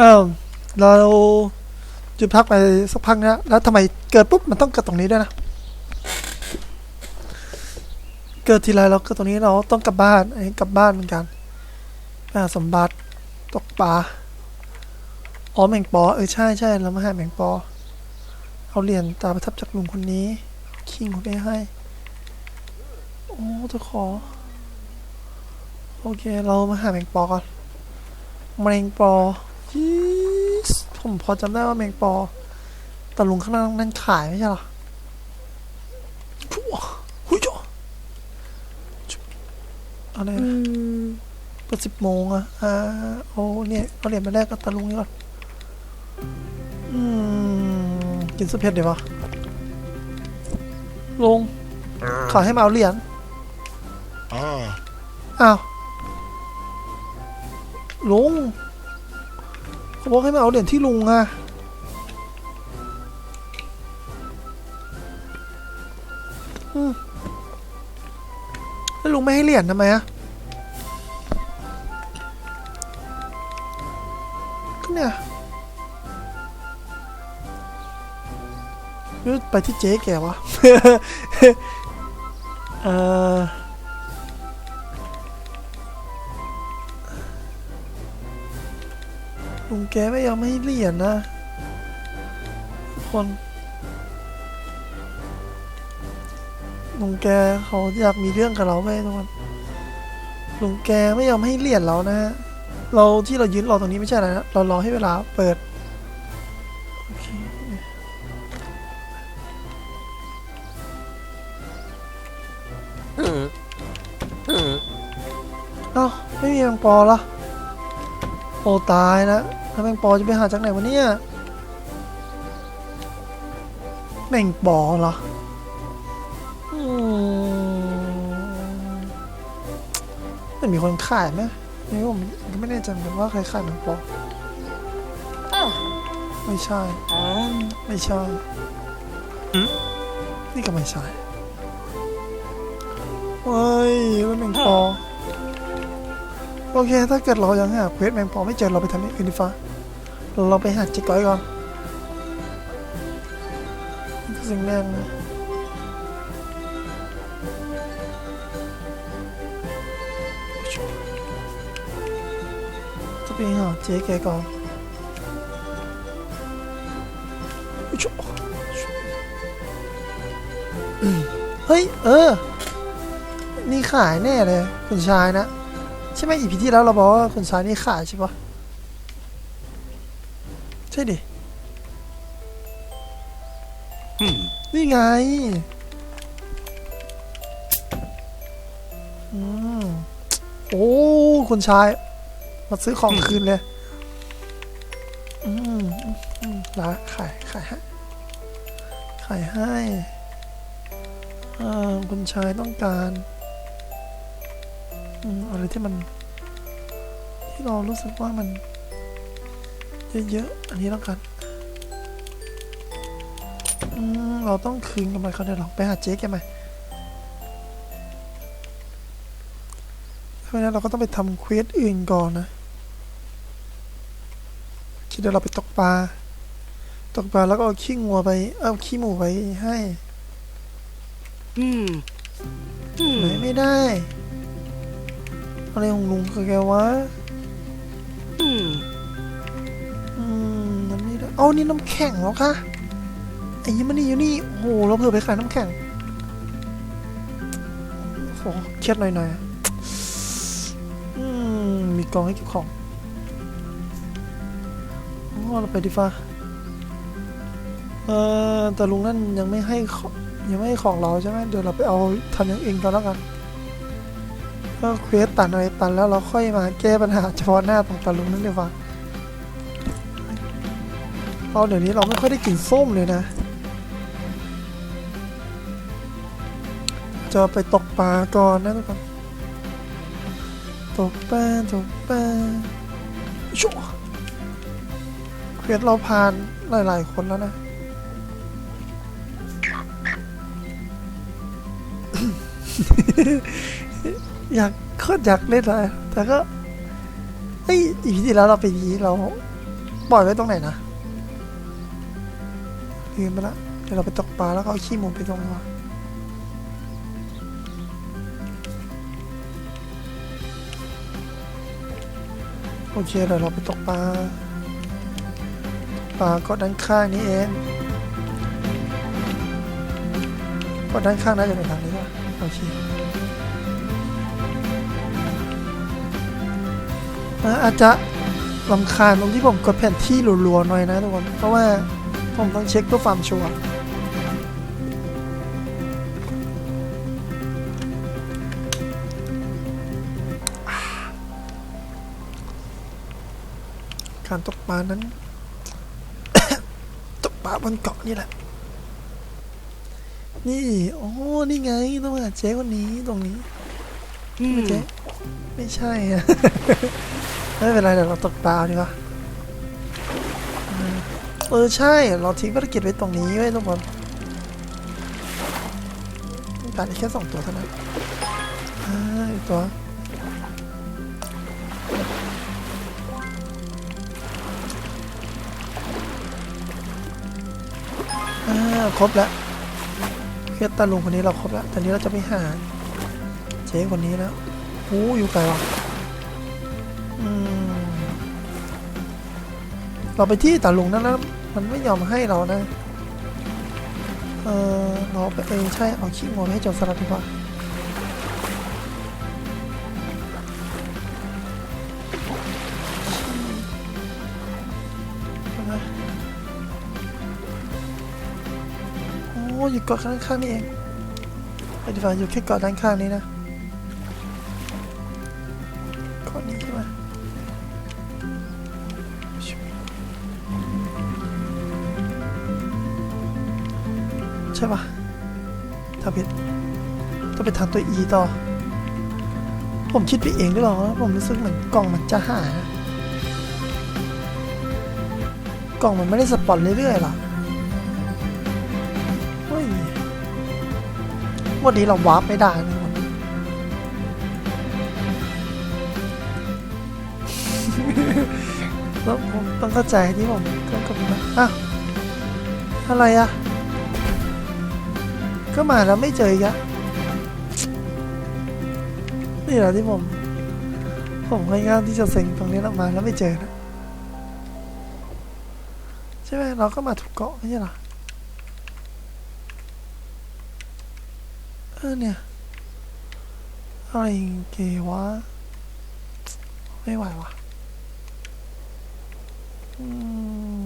อ้าวเราจุดพักไปสักพักนะแล้วทำไมเกิดปุ๊บมันต้องเกิดตรงนี้ด้วยนะ เกิดทีไรเราเกิดตรงนี้เราต้องกลับบ้านไอ้กลับบ้านเหมือนกันอ่าสมบัติตกปลาอ๋อแมงปอเออใช่ใช่เรามาหาแมงปอ เอาเหรียญตาประทับจากลุงคนนี้คิงคนนี้ให้โอ้จะขอ โอเค เรามาหาแมงปอก่อนแมงปอ ยีสผมพอจำได้ว่าแมงปอแต่ลุงข้างล่างนั่นขายไม่ใช่เหรอชั่วหุยจ้ะอะไรอืนะมเปิดสิบโมงอะอ่าโอ้เนี่ยเอาเหรียญมาแรกกับตาลุงนี่ก่อนอืมกินซุปเผ็ดเดี๋ยววะลุงขอให้มาเอาเหรียญ Ah, อ้าวลุง เขาบอกให้มาเอาเหรียญที่ลุงอะอืมแล้วลุงไม่ให้เหรียญทำไมอะก็เนี่ยหรือไปที่เจ๊แกวะ เออ ลุงแกไม่ยอมให้เหรียญนะทุกคนลุงแกเขาอยากมีเรื่องกับเราไหมทุกคนลุงแกไม่ยอมให้เหรียญเรานะฮะเราที่เรายืนรอตรงนี้ไม่ใช่อะไรนะเรารอให้เวลาเปิดโอเค mm, mm. เอ้าไม่มีแมงปอเหรอ โอ้ตายนะแล้วแมงปอจะไปหาจากไหนวะเนี่ยแมงปอเหรออืมแต่มีคนขายไหมนี่ผมก็ไม่แน่ใจเหมือนกันว่าใครขายแมงปอไม่ใช่ ไม่ใช่หืมนี่ก็ไม่ใช่เฮ้ยแล้วแมงปอ โอเค ถ้าเกิดเรายังหาเควสแมงปอไม่เจอเราไปทำอย่อื่นดีฟ้า เราไปหาจ๊ก้อยก่อนสิ่งแรกนะจะไปหาเจ๊แกก่อนเฮ้ย เออ นี่ขายแน่เลย คุณชายนะ ใช่ไหมอีพีที่แล้วเราบอกว่าคุณชายนี่ขายใช่ปะใช่ดิ Hmm. นี่ไงอืมโอ้คุณชาย มาซื้อของคืนเลยอืมอืมร้านขายขายให้ขายให้อ่าคุณชายต้องการ อืมอะไรที่มัน ที่เรารู้สึกว่ามัน เยอะๆ อันนี้แล้วกันอืมเราต้องคืนกำไรเขาเดี๋ยวเราไปหาเจ๊แกไหมเพราะฉะนั้นเราก็ต้องไปทำเควสอื่นก่อนนะคิดเดี๋ยวเราไปตกปลา ตกปลาแล้วก็เอาขี้งัวไป เอาขี้หมูไปให้ Hmm. ไหน Hmm. ไม่ได้ อะไรของลุงคือแกวะ Hmm. อืมมันไม่ได้เอานี่น้ำแข็งแล้วคะไอ้ยี่มันนี่อยู่นี่ โอ้โหเราเผื่อไปขายน้ำแข็งโอ้โหเครียดหน่อยๆอะอืมมีกล่องให้เก็บของโอ้เราไปดีฟ้าเออแต่ลุงนั่นยังไม่ให้ของยังไม่ให้ของเราใช่ไหมเดี๋ยวเราไปเอาทำอย่างอื่นก่อนแล้วกัน ก็เควสตันอะไรตันแล้วเราค่อยมาแก้ปัญหาเฉพาะหน้าของตาลุงนั่นดีกว่าเราเดี๋ยวนี้เราไม่ค่อยได้กลิ่นส้มเลยนะ จะไปตกปลาก่อนนะทุกคนตกปลาตกปลาชัวเควสเราผ่านหลาย ๆ คนแล้วนะ อยากโคตรอยากเล่นเลยแต่ก็เฮ้ยอีพีที่แล้วเราไปดีเราปล่อยไว้ตรงไหนนะลืมไปละเดี๋ยวเราไปตกปลาแล้วก็เอาขี้หมูไปตรงวะโอเคเดี๋ยวเราไปตกปลาปลาก็ด้านข้างนี้เองก็ด้านข้างน่าจะเป็นทางนี้ว่ะโอเค อาจจะลำคาญตรงที่ผมกดแผนที่รัวๆหน่อยนะทุกคนเพราะว่าผมต้องเช็คเพื่อความชัวร์การตกปลานั้น ตกปลาบนเกาะนี่แหละ นี่ โอ้ นี่ไงต้องมาหาเจ๊คนนี้ตรงนี้ อืมไม่ใช่ไม่ใช่อะ ไม่เป็นไรเดี๋ยวเราตกปลาดีกว่าเออใช่ เราทิ้งภารกิจไว้ตรงนี้ไว้ทุกคนต้องการอีกแค่สองตัวเท่านั้นอ่าอีกตัวอ่าครบแล้วเคสตาลุงคนนี้เราครบแล้วตอนนี้เราจะไปหา เจ๊คนนี้แล้วโอ้อยู่ไกลว่ะเราไปที่ตาลุงนั่นแล้วมันไม่ยอมให้เรานะ เออเราไปเออใช่เอาขี้งอนให้จรสลัดดีกว่าเอามโอ้อยู่เกาะข้างๆนี่เองไปดีกว่าอยู่แค่เกาะด้านข้างนี้นะ ใช่ปะถ้าผิดต้องไปทางตัว E ต่อ ผมคิดไปเองหรือเปล่าว่าผมรู้สึกเหมือนกล่องมันจะหายนะกล่องมันไม่ได้สปอนเรื่อยๆหรอเฮ้ยวันนี้เราวาร์ปไม่ได้นะวันแล้วผมต้องเข้าใจที่ผมต้องกลับมาอ้าวอะไรอะ ก็มาแล้วไม่เจออีกอะนี่แหละที่ผม ผมค่อนข้างที่จะเซ็งตรงนี้แล้วมาแล้วไม่เจอนะใช่ไหมเราก็มาถูกเกาะไม่ใช่หรอเออเนี่ยอะไรเกวะไม่ไหววะอืม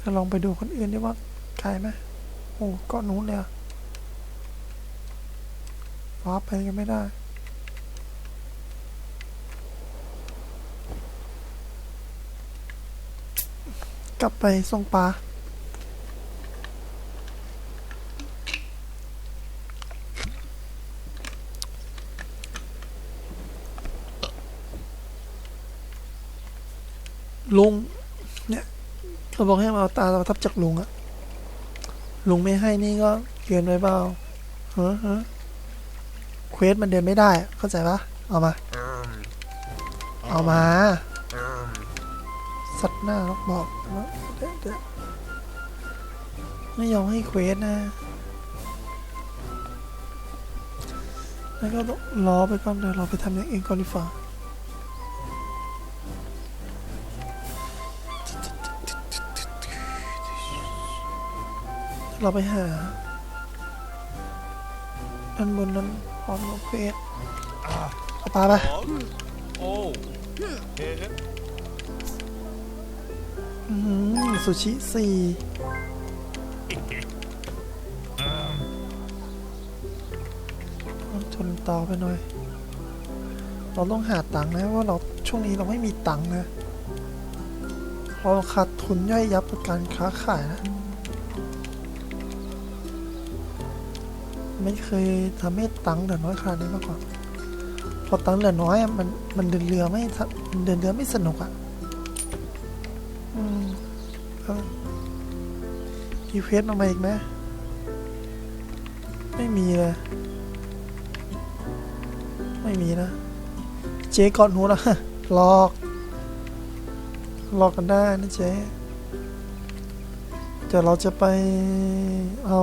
จะลองไปดูคนอื่นดีว่าไกลไหม อ้เก็นู้นเลยอะว้าร์ปไปกันไม่ได้กลับไปส่งปลาลุง เนี่ยเขาบอกให้มาเอาตาประทับจากลุงอะ ลุงไม่ให้นี่ก็เกินไปเปล่าฮะฮะเควสมันเดินไม่ได้อะเข้าใจปะเอามา เอามา สัตว์หน้าล็อกบอกแล้วเดี๋ยวเดี๋ยวไม่ยอมให้เควสนะแล้วก็ต้องรอไปก่อนเดี๋ยวเราไปทำอย่างอื่นก่อนดีกว่า เราไปหาอันบนนั้นพร้อมกับเควสเอาปลาไปโอ้ซูชิสี่ชนต่อไปหน่อย เราต้องหาตังค์นะว่าเราช่วงนี้เราไม่มีตังค์นะ เราขาดทุนย่อยยับกับการค้าขายนะ ไม่เคยทำให้ตังค์เหลือน้อยขนาดนี้มาก่อนพอตังค์เหลือน้อยมันมันเดินเรือไม่มันเดินเรือไม่สนุกอะอืมอีเควสมาใหม่อีกไหมไม่มีเลยไม่มีนะ เจ๊ก่อนหูนะหลอกรอกันได้นะเจ๊เดี๋ยวเราจะไปเอา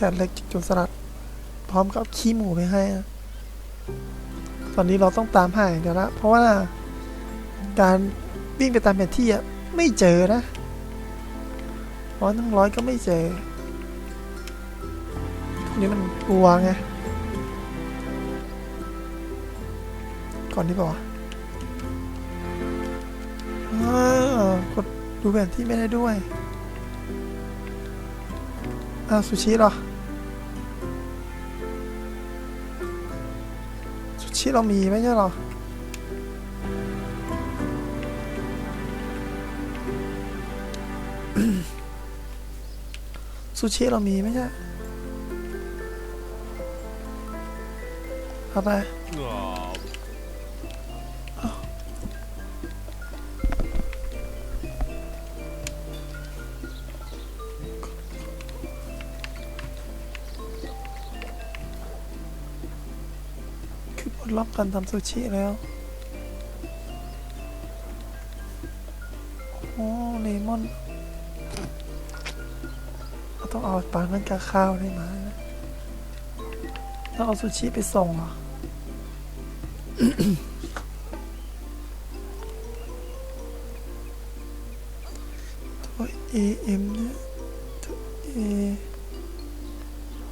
แขนเล็กจากจรสลัด พร้อมกับขี้หมูไปให้อะตอนนี้เราต้องตามหาอย่างเดียวละเพราะว่าการวิ่งไปตามแผนที่อะไม่เจอนะร้อยทั้งร้อยก็ไม่เจอพวกนี้มันกลัวไง ก่อนดีกว่าเออกดดูแผนที่ไม่ได้ด้วย อ้าวซูชิเหรอ ซูชีเรามีไม่ใช่เหรอซูชิเรามีไม่ใช่เอาไป ลดล็อกการทำซูชิแล้วโอ้เลมอนเราต้องเอาปลานั้นกับข้าวได้ไหมต้องเอาซูชิไปส่งเหรอตัว AM เนี่ยตัว A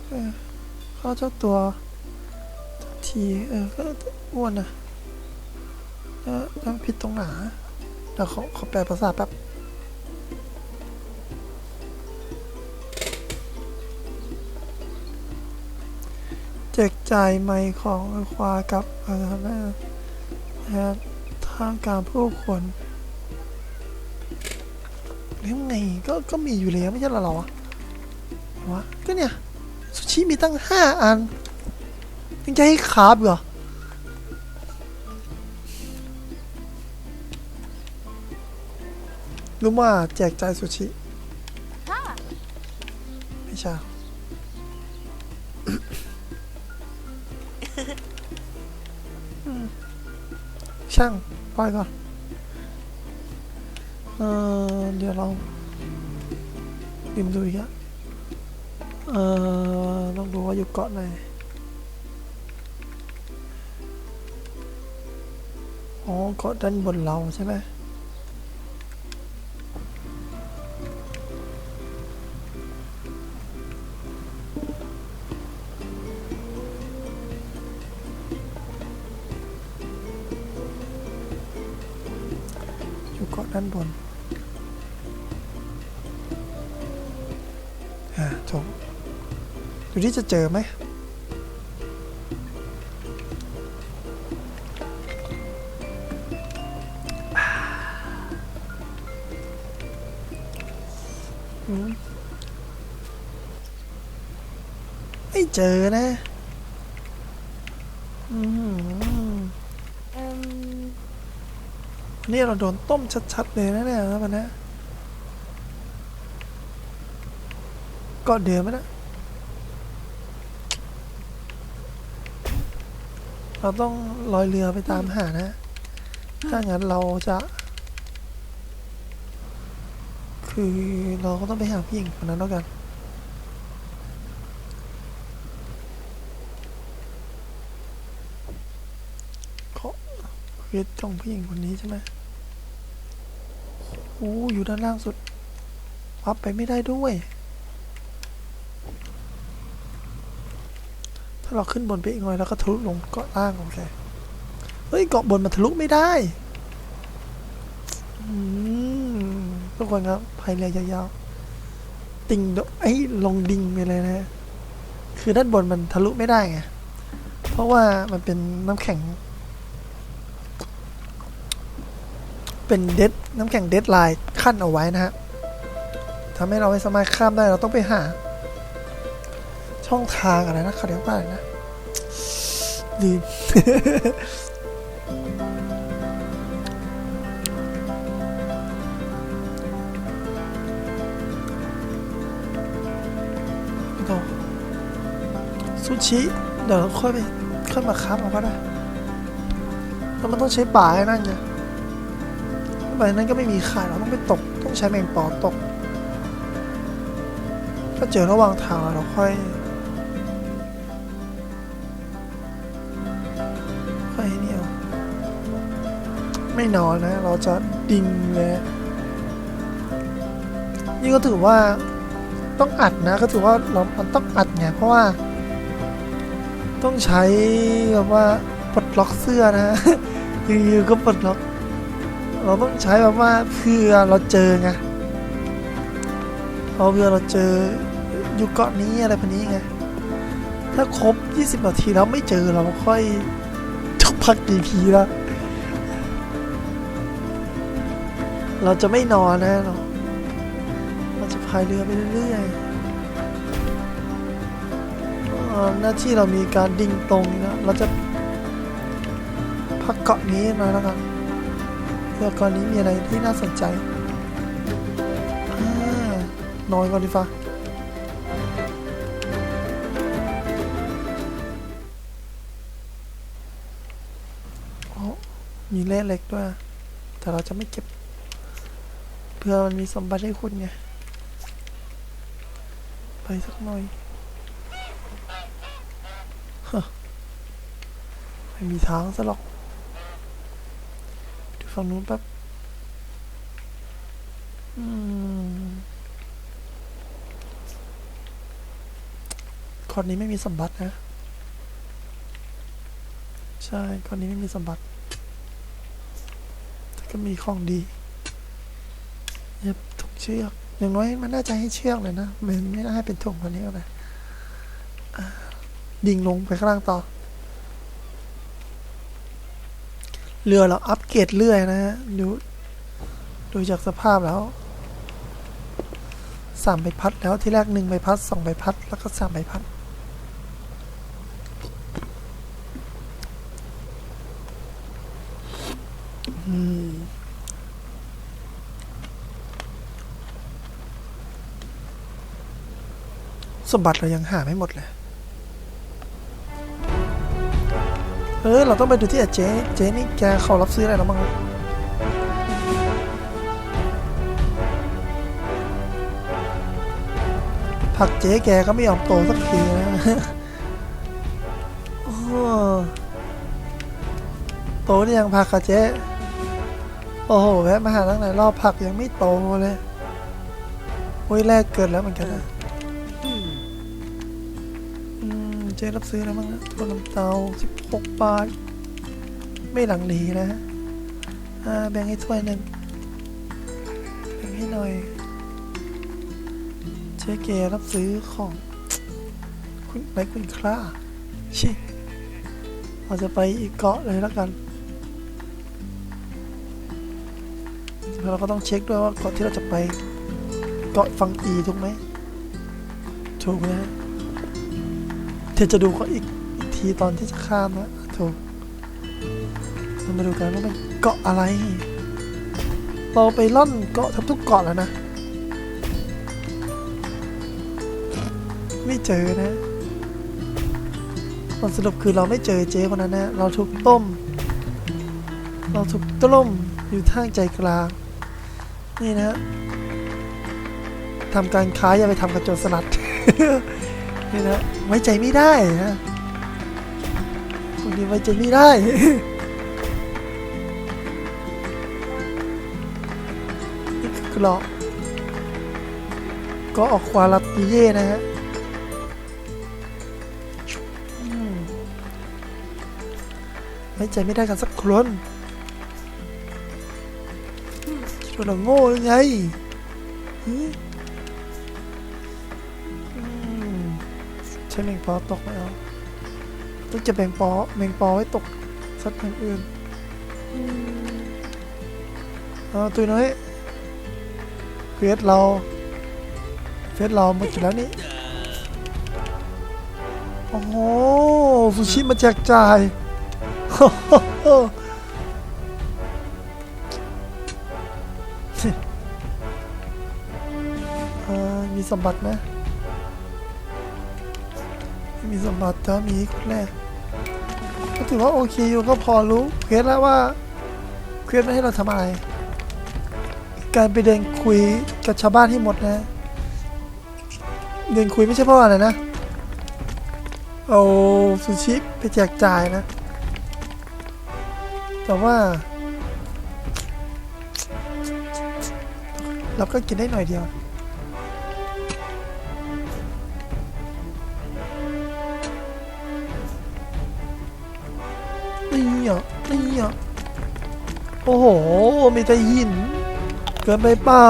เออเขาเจ้าตัว ทีเออก็อ้วนนะเออแล้วผิดตรงไหนเดี๋ยวเขาเขาแปลภาษาแป๊บแจกจ่ายไมค์ของควากับอะไรนะนะทามกางผู้คนแล้วไงก็ก็มีอยู่แล้วไม่ใช่หรอวะวะก็เนี่ย ซูชิมีตั้งห้าอัน ยังจะให้คาร์บเหรอ รู้ว่าแจกจ่ายซูชิ ไม่ใช่อืมช่างปล่อยก่อนเออเดี๋ยวเราดิมดูอีกอะเออต้องดูว่าอยู่เกาะไหน อ๋อเกาะด้านบนเราใช่ไหมอยู่เกาะด้านบนอ่าถูกดูที่จะเจอไหม นี่เราโดนต้มชัด ๆ เลยนะเนี่ยมันนะก็เดิมไหมนะ เราต้องลอยเรือไปตามหานะ ถ้างั้นเราจะ คือเราก็ต้องไปหาผู้หญิงคนนั้นแล้วกัน เขาเควสของผู้หญิงคนนี้ใช่ไหมโอ้อยู่ด้านล่างสุดวับไปไม่ได้ด้วย ถ้าเราขึ้นบนไปอีกหน่อยแล้วก็ทะลุลงเกาะล่างโอเคเฮ้ยเกาะบนมันทะลุไม่ได้อืมทุกคนครับพายเรือยาวๆติ่งโดไอ้ยลงดิ่งไปเลยนะ คือด้านบนมันทะลุไม่ได้ไง เพราะว่ามันเป็นน้ำแข็ง เป็นเดดน้ำแข็งเดดไลน์ขั้นเอาไว้นะฮะทำให้เราไม่สามารถข้ามได้เราต้องไปหา ช่องทางอะไรนะเขาเรียกว่าอะไรนะลืมซูชิเดี๋ยวเราค่อยไปค่อยมาคับเอาก็ได้แล้วมันต้องใช้ป่าไอ้นั่นไง ใบนั้นก็ไม่มีขายเราต้องไปตก ต้องใช้แมงปอตก ถ้าเจอระหว่างทางเราค่อย ค่อยเนี่ยไม่นอนนะ เราจะดิ่งเลยนี่ก็ถือว่าต้องอัดนะก็ถือว่าเรามันต้องอัดไงเพราะว่า ต้องใช้แบบว่าปลดล็อกเสื้อนะอยู่ๆก็ปลดล็อก เราต้องใช้แบบว่าเพื่อเราเจอไงเราเพื่อเราเจออยู่เกาะนี้อะไรแบบนี้ไงถ้าครบ 20 นาทีแล้วไม่เจอเราค่อยจบพักดีพีแล้วเราจะไม่นอนนะเราเราจะพายเรือไปเรื่อยๆหน้าที่เรามีการดิ่งตรงนะเราจะพักเกาะนี้หน่อยแล้วกัน เพื่อก่อนนี้มีอะไรที่น่าสนใจนอนก่อนดีฟ้าโอ้มีเล่เหล็กด้วย แต่เราจะไม่เก็บ เพื่อมันมีสมบัติให้คุณไง ไปสักหน่อยฮะไม่มีทางซะหรอก ฝั่งนู้นแป๊บอคอนนี้ไม่มีสมบัตินะ ใช่คอนนี้ไม่มีสมบัติ แต่ก็มีของดีเย็บถุงเชือก อย่างน้อยมันน่าจะให้เชือกเลยนะมันไม่น่าให้เป็นถุงพันนี้ก็เลยดิ่งลงไปข้างล่างต่อ เรือเราอัปเกรดเรื่อยนะฮะดูดูจากสภาพแล้วสามใบพัดแล้วที่แรกหนึ่งใบพัดสองใบพัด แล้วก็สามใบพัด อืมสมบัติเรายังหาไม่หมดเลย ออ เราต้องไปดูที่เจ๊เจ๊นี่แกเขารับซื้ออะไรแล้วมั้งผักเจ๊แกก็ไม่ยอมโตสักทีนะโอ้โตหรือยังผักอะเจ๊โอ้โหแวะมาหาตั้งหลายรอบผักยังไม่โตเลยโอ้ยแรกเกิดแล้วเหมือนกันนะอืมเจ๊รับซื้ออะไรบ้างนะถั่วน้ำเตา 16บาท ไม่หลังหลีนะแบ่งให้ถ้วยหนึ่งแบ่งให้หน่อย เจ๊เกรับซื้อของ คุณไรคุณคล้าชิเราจะไปอีกเกาะเลยแล้วกันแล้วเราก็ต้องเช็คด้วยว่าเกาะที่เราจะไปเกาะฟังอีถูกไหมถูกนะเดี๋ยวจะดูเขาอีก ทีตอนที่จะข้ามนะถูกเรามาดูกันว่าเป็นเกาะอะไร เราไปล่อนเกาะทับทุกเกาะแล้วนะ ไม่เจอนะผลสรุปคือเราไม่เจอเจ๊คนนั้นนะ เราถูกต้ม เราถูกต้มอยู่ทางใจกลาง นี่นะฮะทำการค้าอย่าไปทำกระโจนสลัด นี่นะไว้ใจไม่ได้นะ คนนี้ไว้ใจไม่ได้ นี่คือกรอกก็ออกควาลัติเย่นะฮะอืมไว้ใจไม่ได้กันสักคนคิดว่าเราโง่หรือไงหืออืมใช้แมงปอตกไหมเอา ต้องจะแบ่งปอแมงปอไว้ตกสักอย่างอื่นอืมเอาตุยน้อยเฟสเราเฟสเราหมดอยู่แล้วนี่โอ้โหซูชิมาแจกจ่ายโอ้โหเอ่อมีสมบัติไหมไมีสมบัติแต่ว่ามีคนแรกก็ถือว่าโอเคอยู่ก็พอรู้เควสแล้วว่าเควสไม่ให้เราทำอะไร การไปเดินคุยกับชาวบ้านให้หมดนะ เดินคุยไม่ใช่เพราะอะไรนะ เอาซูชิไปแจกจ่ายนะ แต่ว่า เราก็กินได้หน่อยเดียว นี่อะนี่อะโอ้โห มีแต่หิน เกินไปเปล่า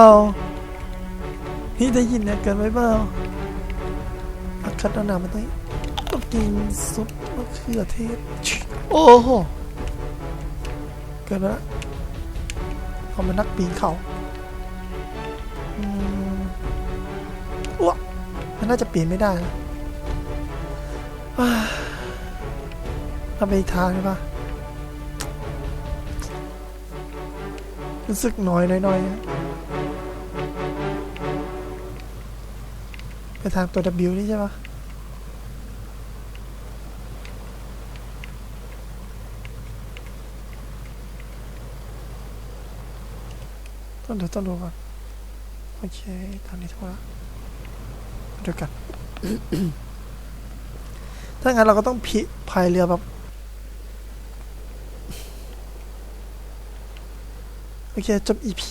นี่แต่หินเนี่ยเกินไปเปล่าอาคัดเอาหนามันต้องต้องกินซุปมะเขือเทศ โอ้โห เกินละเอามานักปีนเขาอืมอ้วกมันน่าจะปีนไม่ได้นะอ่าทำไปทางใช่ปะ รู้สึกน้อยน้อยๆไปทางตัว W นี่ใช่ปะต้องดูต้องดูก่อนโอเคตอนนี้ถูกแล้วมาดูกัน ถ้างั้นเราก็ต้องพิพายเรือแบบ โอเคจบ EP